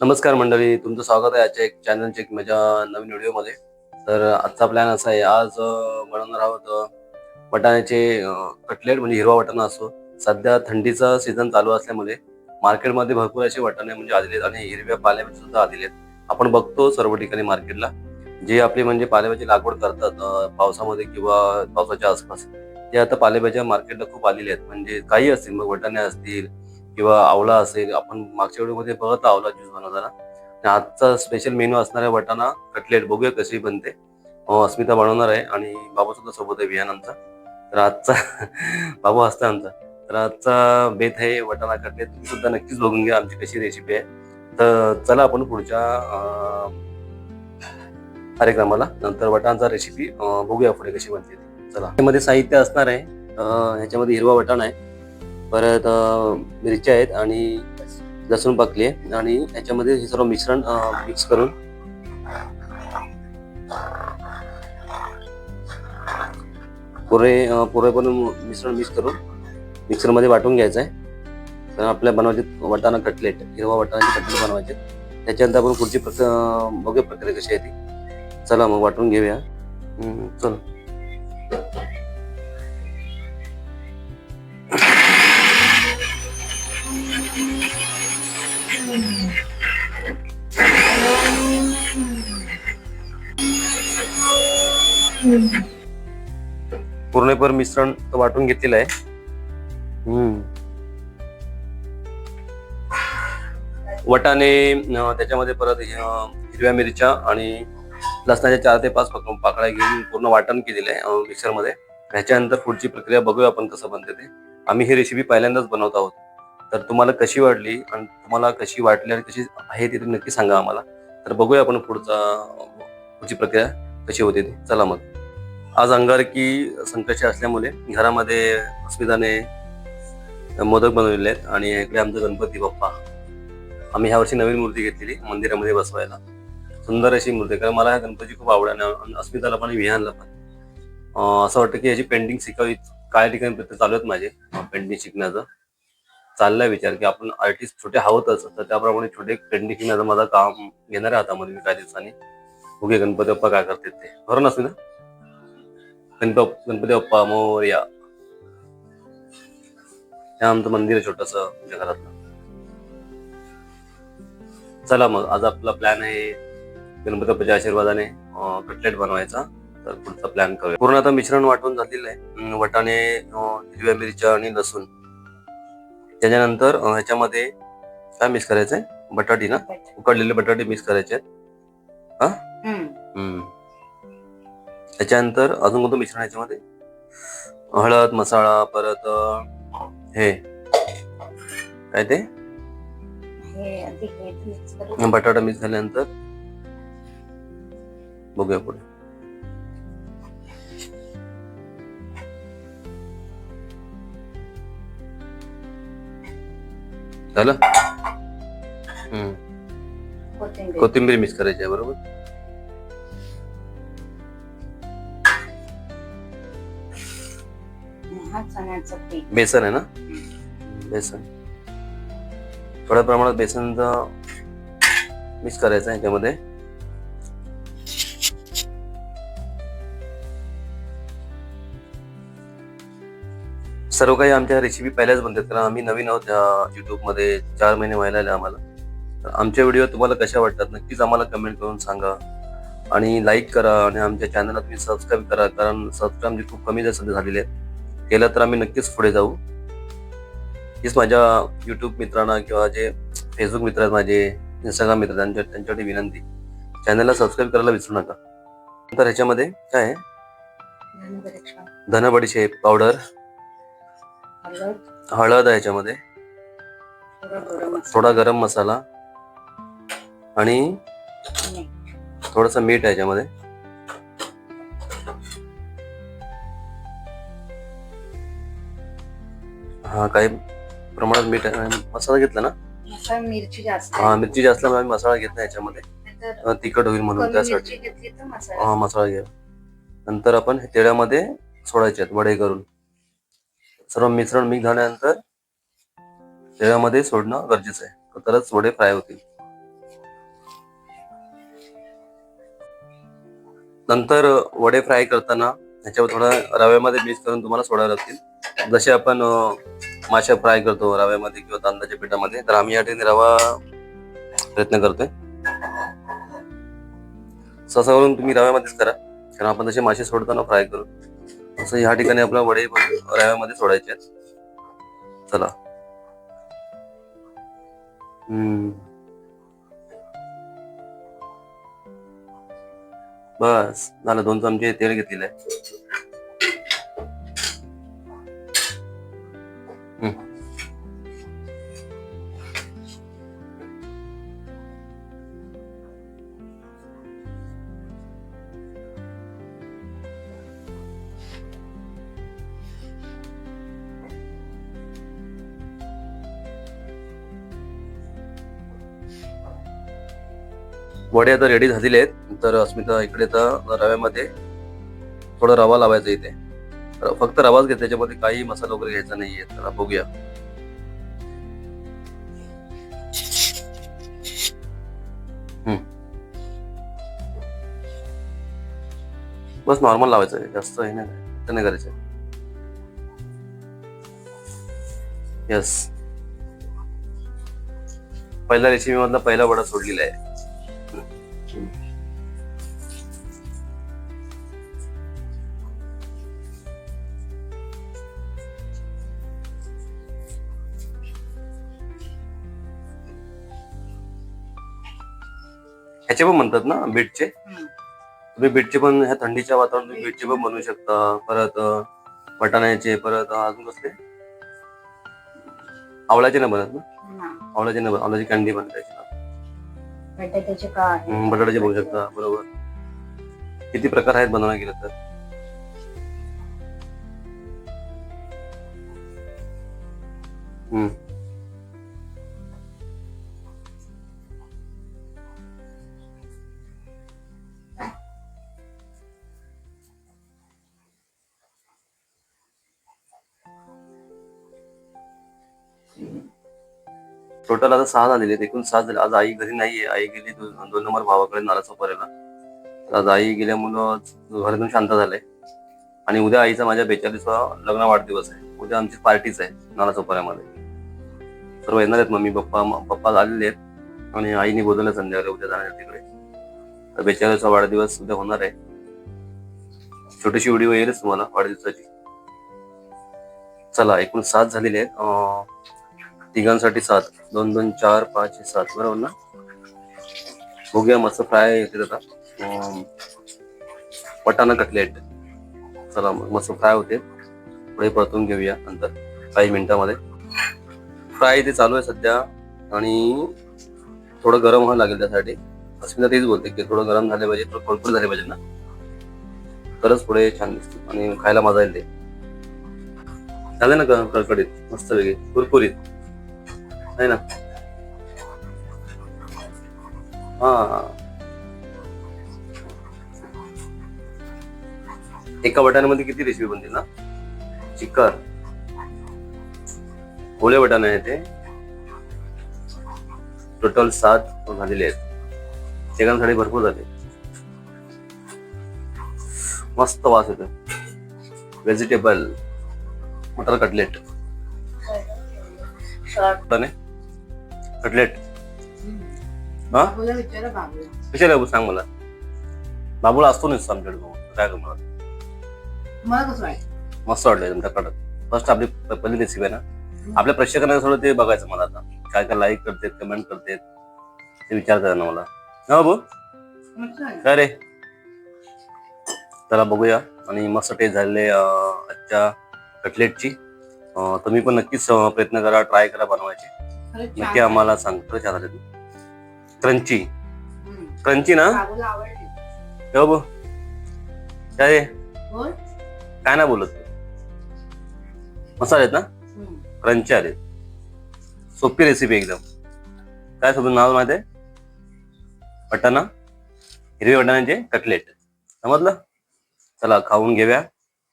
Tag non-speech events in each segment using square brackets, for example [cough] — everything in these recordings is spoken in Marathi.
नमस्कार मंडळी तुमचं स्वागत आहे आजच्या एक चॅनलच्या एक माझ्या नवीन व्हिडिओमध्ये. तर आजचा प्लॅन असा आहे आज बनवणार आहोत वटाण्याचे वाटाण्याचे कटलेट म्हणजे हिरवा वाटाणा असो सध्या थंडीचा सीझन चालू असल्यामुळे मार्केटमध्ये भरपूर असे वाटाणे म्हणजे आलेले आहेत आणि हिरव्या पालेभाजी सुद्धा आलेले आहेत. आपण बघतो सर्व ठिकाणी मार्केटला जे आपले म्हणजे पालेभाजी लागवड करतात पावसामध्ये किंवा पावसाच्या आसपास. ते आता पालेभाज्या मार्केटला खूप आलेल्या आहेत. म्हणजे काही असतील मग वटाणे असतील किंवा आवळा असेल आपण मागच्या व्हिडिओमध्ये बघत आवला आवळा ज्यूस बनवताना आजचा स्पेशल मेनू असणाऱ्या आहे वाटाणा कटलेट बघूया कशी बनते. अस्मिता बनवणार आहे आणि बाबा सुद्धा सोबत आहे विहान आमचा. तर आजचा [laughs] बाबू असता आमचा. तर आजचा बेत आहे वटाणा कटलेट तुम्ही सुद्धा नक्कीच बघून घ्या आमची कशी रेसिपी आहे. तर चला आपण पुढच्या कार्यक्रमाला. नंतर वटाणचा रेसिपी बघूया पुढे कशी बनते चला. त्यामध्ये साहित्य असणार आहे. ह्याच्यामध्ये हिरवा वटाणा आहे. परत मिरच्या आहेत आणि लसूण पाकली आहे. आणि याच्यामध्ये हे सर्व मिश्रण मिक्स करून पुरे पुरे पुरेपूर्ण मिश्रण मिक्स करून मिक्सरमध्ये वाटून घ्यायचं आहे. तर आपल्या बनवायचे वाटाणा कटलेट हिरवा वाटाणाचे कटलेट बनवायचे. त्याच्यानंतर आपण पुढची प्रक बघूया प्रक्रिया कशी आहे ती. चला मग वाटून घेऊया. चल. पूर्णपर मिश्रण वाटून घेतलेलं आहे. अं, त्याच्यामध्ये परत हिरव्या मिरच्या आणि लसणाच्या चार ते पाच पक- पाकळ्या घेऊन पूर्ण वाटण केलेलं आहे मिक्सरमध्ये. ह्याच्यानंतर पुढची प्रक्रिया बघूया आपण कसं बनते ते. आम्ही ही रेसिपी पहिल्यांदाच बनवत आहोत. तर तुम्हाला कशी वाटली आणि तुम्हाला कशी वाटली आणि कशी आहे ती तुम्ही नक्की सांगा आम्हाला. तर बघूया आपण पुढचा पुढची प्रक्रिया कशी होते ती. चला मग. आज अंगारकी संकष्टी असल्यामुळे घरामध्ये अस्मिताने मोदक बनवलेले आहेत आणि इकडे आमचा गणपती बाप्पा. आम्ही ह्या वर्षी नवीन मूर्ती घेतलेली मंदिरामध्ये बसवायला. सुंदर अशी मूर्ती कारण मला ह्या गणपती खूप आवडल्या आणि अस्मिताला पण विहानला पण. असं वाटतं की याची पेंटिंग शिकावी काय ठिकाणी प्रयत्न चालू आहेत माझे पेंटिंग शिकण्याचं. चाललाय विचार की आपण आर्टिस्ट छोटे हवतच तर त्याप्रमाणे छोटे पेंटिंग शिकण्याचं माझं काम घेणार आहे हातामध्ये मी काही दिवसांनी. उगे गणपती बाप्पा काय करतात ते. बरोबर ना अस्मिता गणपती बाप्पा मोर्या. हे आमचं मंदिर आहे छोटस आमच्या घरातलं. चला मग आज आपला प्लॅन आहे गणपती बाप्पाच्या आशीर्वादाने कटलेट बनवायचा. तर पुढचा प्लॅन करूया. पूर्ण आता मिश्रण वाटून झालेलं आहे. वाटाणे हिरव्या मिरच्या आणि लसूण. त्याच्यानंतर ह्याच्यामध्ये काय मिक्स करायचंय? बटाटी ना? उकडलेले बटाटे मिक्स करायचे आहेत. हम्म. त्याच्यानंतर अजून कोणतं मिश्रण याच्यामध्ये? हळद मसाला परत हे. काय ते? बटाटा मिक्स झाल्यानंतर बघूया पुढे. झालं? कोथिंबीर मिक्स करायची आहे बरोबर? हा पीठ बेसन आहे ना? बेसन. थोड्या प्रमाणात बेसन मिक्स करायचं आहे त्यामध्ये. सर्व काही आमच्या रेसिपी पहिल्याच बनतात कारण आम्ही नवीन आहोत युट्यूबमध्ये. चार महिने व्हायला आले आम्हाला. तर आमच्या व्हिडिओ तुम्हाला कशा वाटतात नक्कीच आम्हाला कमेंट करून सांगा. आणि लाईक करा आणि आमच्या चॅनलला तुम्ही सबस्क्राईब करा कारण सबस्क्राईब म्हणजे खूप कमी जास्त झालेले आहेत. केलं तर आम्ही नक्कीच पुढे जाऊ. हीच माझ्या युट्यूब मित्रांना किंवा जे फेसबुक मित्र आहेत माझे इंस्टाग्राम मित्र त्यांच्या त्यांच्यासाठी विनंती. चॅनलला सबस्क्राईब करायला विसरू नका. नंतर ह्याच्यामध्ये काय आहे? धनबरीच्या धना बडीशेप पावडर हळद आहे ह्याच्यामध्ये. थोडं गरम मसाला. आणि. थोडस मीठ आहे ह्याच्यामध्ये. हा काही प्रमाणात मीठ मसाला घेतला ना? मिरची जास्त हा मिरची जास्त आम्ही मसाला घेतला याच्यामध्ये. तिखट होईल म्हणून त्यासाठी. मसाला. हा मसाला घ्या. नंतर आपण तेळ्यामध्ये सोडायचे आहेत वडे करून. सर्व मिश्रण मिक्स झाल्यानंतर तेळ्यामध्ये सोडणं गरजेचं आहे. तरच वडे फ्राय होतील. नंतर वडे फ्राय करताना ह्याच्यावर थोडा रव्यामध्ये मिक्स करून तुम्हाला सोडावे लागतील. जसे आपण मासे फ्राय करतो रव्यामध्ये किंवा तांदळाच्या पिठामध्ये. तर आम्ही या ठिकाणी रवा प्रयत्न करतोय. सहसा करून तुम्ही रव्यामध्येच करा. कारण आपण तसे मासे सोडताना फ्राय करू. असं ह्या ठिकाणी आपला वडे पण रव्यामध्ये सोडायचे आहेत. चला. बस. झालं दोन चमचे तेल घेतलेलं आहे. वडे आता रेडी झालेले आहेत. तर अस्मिता इकडे तर रव्यामध्ये थोडा रवा लावायचा इथे. फक्त रवाच घे त्याच्यामध्ये काही मसाला वगैरे घ्यायचा नाहीये. तर बघूया. हम्म. बस नॉर्मल लावायचं आहे. जास्त हे नाही ते नाही करायचं. यस पहिल्या रेसिपी मधला पहिला वडा सोडलेला आहे. ह्याचे पण म्हणतात ना बीटचे. तुम्ही बीटचे पण ह्या थंडीच्या वातावरणात तुम्ही बीटचे पण बनवू शकता. परत वाटाण्याचे परत अजून कसले? आवळ्याचे नाही बनत ना. आवळ्याचे नाही बनत. आवळ्याची कॅन्डी बनते त्याची. ना. बटाट्याचे बघू शकता. बरोबर. किती प्रकार आहेत बनवण्या गेलं तर? हम्म. टोटल आता सहा झालेले आहेत. एकूण सात झाले. आज आई घरी नाहीये. आई गेली दोन दोन नंबर भावाकडे नाला सोपाऱ्याला तर आज आई गेल्यामुळं घरातून शांत झालंय. आणि उद्या आईचा माझ्या बेचाळीसवा लग्न वाढदिवस आहे. उद्या आमची पार्टीच आहे नालासोपाऱ्यामध्ये. सर्व येणार आहेत मम्मी पप्पा पप्पा आलेले आहेत. आणि आईने बोलवलं संध्याकाळी उद्या जाणार तिकडे. तर बेचाळीसवा वाढदिवस उद्या होणार आहे. छोटीशी व्हिडिओ येईलच तुम्हाला वाढदिवसाची. चला एकूण सात झालेले आहेत. तिघांसाठी सात. दोन दोन चार पाच सात. बरोबर ना? बघूया मस्त फ्राय येते आता. अं, वटाणा कटलेट. चला मग मस्त फ्राय होते. पुढे परतून घेऊया नंतर काही मिनिटामध्ये. फ्राय इथे चालू आहे सध्या. आणि थोडं गरम व्हावं लागेल त्यासाठी. अस्मिता तेच बोलते की थोडं गरम झाले पाहिजे थोडं फळफळ झाले पाहिजे ना. तरच पुढे छान दिसते आणि खायला मजा येईल ते. झालं ना कडकडीत? मस्त वेगळी. कुरकुरीत. आहे ना. हा. एका वाटाण्यामध्ये किती रेसिपी बनते ना? चिक्कार ओले वाटाणे आहे ते. टोटल सात झालेले आहेत. तिघांसाठी भरपूर झाले. मस्त वास येतो व्हेजिटेबल मटर कटलेट कटलेट. हा? विचारा बाबू सांग मला. बाबूला असतो नसतो आमच्याकडे भाऊ. काय करणार मला? मस्त वाटलं तुमच्या कडक फर्स्ट आपली पहिली रेसिपी आहे ना. आपल्या प्रेक्षकांना थोडं ते बघायचं मला आता. काय काय लाईक करतेत कमेंट करतेत ते विचार करा ना मला. हा आहे. काय रे? चला बघूया. आणि मस्त टेस्ट झालेले आजच्या कटलेटची. तुम्ही पण नक्कीच प्रयत्न करा ट्राय करा बनवायचे. आहे. आम्हाला सांग खरं छान झाले क्रंची. क्रंची ना? हो काय काय ना बोलत. मसाले आहेत ना. क्रंची आले. सोपी रेसिपी एकदम. काय सोबत नाव माहिती आहे? वटाणा. हिरवे वटाण्याचे कटलेट समजलं? चला खाऊन घेऊया.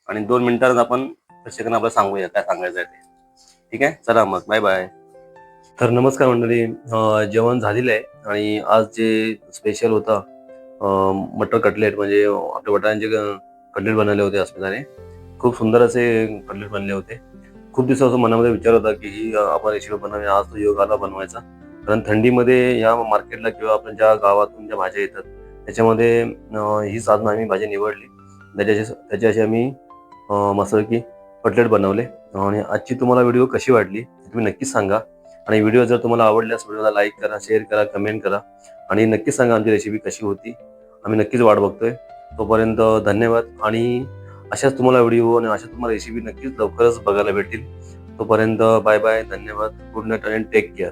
आणि दोन मिनिटात आपण प्रेक्षकांना आपल्याला सांगूया काय सांगायचं आहे ते. ठीक आहे? चला मग. बाय बाय तर नमस्कार मंडळी जेवण झालेलं आहे आणि आज जे स्पेशल होता मटर कटलेट म्हणजे आपल्या वटाण्याचे कटलेट बनवले होते अस्मिताने. खूप सुंदर असे कटलेट बनले होते. खूप दिवसापासून मनामध्ये विचार होता की ही आपण रेसिपी बनवावी आज तो योग आला बनवायचा. कारण थंडीमध्ये या मार्केटला किंवा आपण ज्या गावातून ज्या भाज्या येतात त्याच्यामध्ये ही साधनं आम्ही भाजी निवडली. त्याच्याशी त्याच्याशी आम्ही अं, कटलेट बनवले. आणि आजची तुम्हाला व्हिडिओ कशी वाटली तुम्ही नक्कीच सांगा. आणि व्हिडिओ जर तुम्हाला आवडल्यास व्हिडिओला लाईक करा शेअर करा कमेंट करा. आणि नक्कीच सांगा आमची रेसिपी कशी होती. आम्ही नक्कीच वाट बघतोय. तोपर्यंत धन्यवाद. आणि अशाच तुम्हाला व्हिडिओ आणि अशा तुम्हाला रेसिपी नक्कीच लवकरच बघायला भेटतील. तोपर्यंत बाय बाय धन्यवाद. Good night and take care